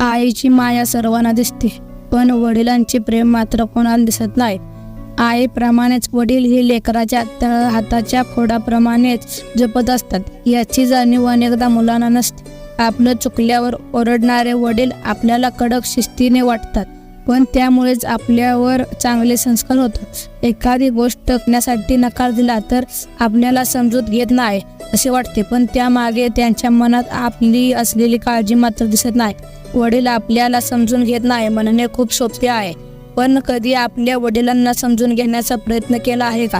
आईची माया सर्वांना दिसते पण वडिलांचे प्रेम मात्र कोणाला दिसत नाही. आईप्रमाणेच वडील हे लेकराच्या हाताच्या फोडाप्रमाणेच जपत असतात. याची जाणीव अनेकदा मुलांना नसते. आपलं चुकल्यावर ओरडणारे वडील आपल्याला कडक शिस्तीने वाटतात. पण त्यामुळेच आपल्यावर चांगले संस्कार होतात. एखादी गोष्ट टकण्यासाठी नकार दिला तर आपल्याला समजूत घेत नाही असे वाटते. पण त्यामागे त्यांच्या मनात आपली असलेली काळजी मात्र दिसत नाही. वडील आपल्याला समजून घेत नाही म्हणणे खूप सोपे आहे. पण कधी आपल्या वडिलांना समजून घेण्याचा प्रयत्न केला आहे का?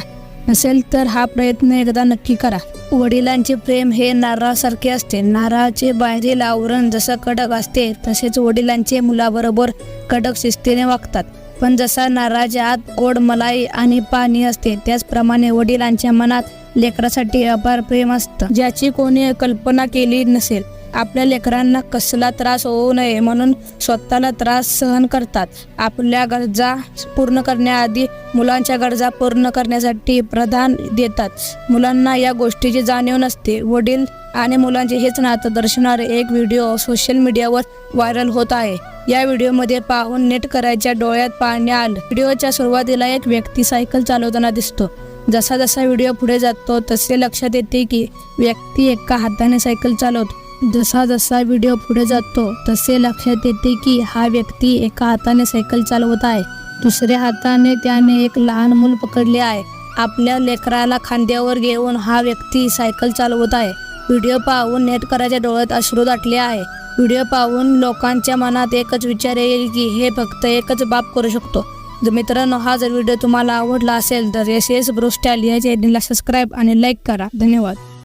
नसेल तर हा प्रयत्न एकदा नक्की करा. वडिलांचे प्रेम हे नारळासारखे असते. नारळाचे बाहेरील आवरण जसं कडक असते तसेच वडिलांचे मुलाबरोबर कडक शिस्तीने वागतात. पण जसा नारळाच्या आत गोड मलाई आणि पाणी असते त्याचप्रमाणे वडिलांच्या मनात लेकरासाठी अपार प्रेम असतं. ज्याची कोणी कल्पना केली नसेल आपल्या लेकरांना कसला त्रास होऊ नये म्हणून स्वतःला त्रास सहन करतात. आपल्या गरजा पूर्ण करण्याआधी मुलांच्या गरजा पूर्ण करण्यासाठी प्रधान देतात. मुलांना या गोष्टीची जाणीव नसते. वडील आणि मुलांचे हेच नातं दर्शवणारे एक व्हिडिओ सोशल मीडियावर व्हायरल होत आहे. या व्हिडिओमध्ये पाहून नेट करायच्या डोळ्यात पाणी आलं. व्हिडिओच्या सुरुवातीला एक व्यक्ती सायकल चालवताना दिसतो. जसा जसा व्हिडिओ पुढे जातो तसे लक्षात येते की व्यक्ती एका हाताने सायकल चालवतो. जसा जसा व्हिडिओ पुढे जातो तसे लक्षात येते की हा व्यक्ती एका हाताने सायकल चालवत आहे. दुसऱ्या हाताने त्याने एक लहान मूल पकडले आहे. आपल्या लेकराला खांद्यावर घेऊन हा व्यक्ती सायकल चालवत आहे. व्हिडिओ पाहून नेटकराच्या डोळ्यात अश्रू दाटले आहे. व्हिडिओ पाहून लोकांच्या मनात एकच विचार येईल की हे फक्त एकच बाप करू शकतो. जर मित्रांनो हा जर व्हिडिओ तुम्हाला आवडला असेल तर एस एस ब्रोस्टॅल या चॅनलला सबस्क्राईब आणि लाईक करा. धन्यवाद.